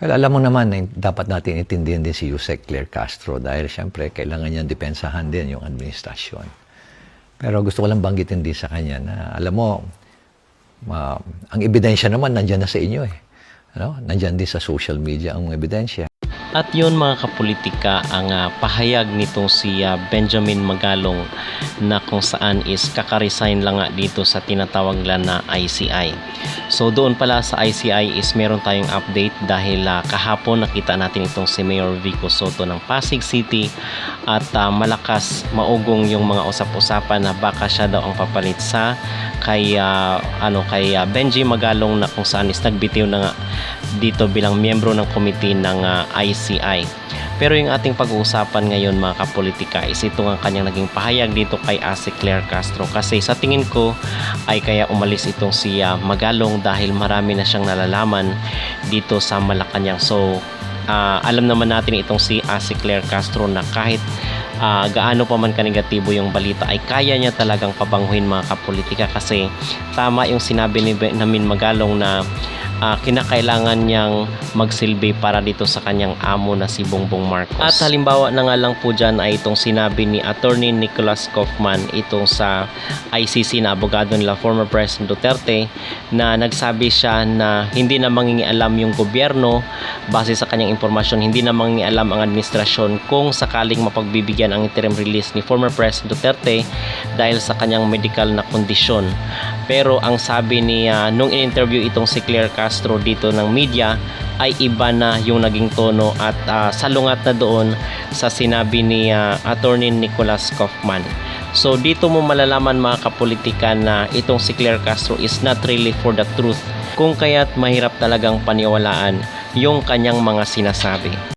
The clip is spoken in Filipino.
Well, alam mo naman na dapat natin itindihan din si Yusek Claire Castro dahil siyempre kailangan niya depensahan din yung administrasyon. Pero gusto ko lang banggitin din sa kanya na alam mo, ma- ang ebidensya naman nandyan na sa inyo eh. Ano? Nandyan din sa social media ang ebidensya. At yun mga kapolitika ang ah, pahayag nitong si ah, Benjamin Magalong na kung saan is kakaresign lang nga dito sa tinatawag lang na ICI. So doon pala sa ICI is meron tayong update dahil ah, kahapon nakita natin itong si Mayor Vico Soto ng Pasig City at ah, malakas maugong yung mga usap-usapan na baka siya daw ang papalit sa kay ah, ano kay ah, Benji Magalong na kung saan is nagbitiw na nga dito bilang miyembro ng committee ng ah, ICI. Pero yung ating pag-uusapan ngayon mga kapolitika is ito ang kanyang naging pahayag dito kay Ase Claire Castro kasi sa tingin ko ay kaya umalis itong si ah, Magalong dahil marami na siyang nalalaman dito sa Malacanang. So ah, alam naman natin itong si Ase Claire Castro na kahit ah, gaano pa man kanegatibo yung balita ay kaya niya talagang pabanguhin mga kapolitika kasi tama yung sinabi ni Benjamin Magalong na ah, kinakailangan niyang magsilbi para dito sa kanyang amo na si Bongbong Marcos. At halimbawa na nga lang po dyan ay itong sinabi ni Attorney Nicholas Kaufman itong sa ICC na abogado nila former President Duterte na nagsabi siya na hindi na mangingialam yung gobyerno base sa kanyang impormasyon hindi na mangingialam ang administrasyon kung sakaling mapagbibigyan ang interim release ni former President Duterte dahil sa kanyang medical na kondisyon. Pero ang sabi ni ah, nung in-interview itong si Claire Castro dito ng media ay iba na yung naging tono at ah, salungat na doon sa sinabi ni ah, Attorney Nicholas Kaufman. So dito mo malalaman mga kapolitika na itong si Claire Castro is not really for the truth kung kaya't mahirap talagang paniwalaan yung kanyang mga sinasabi.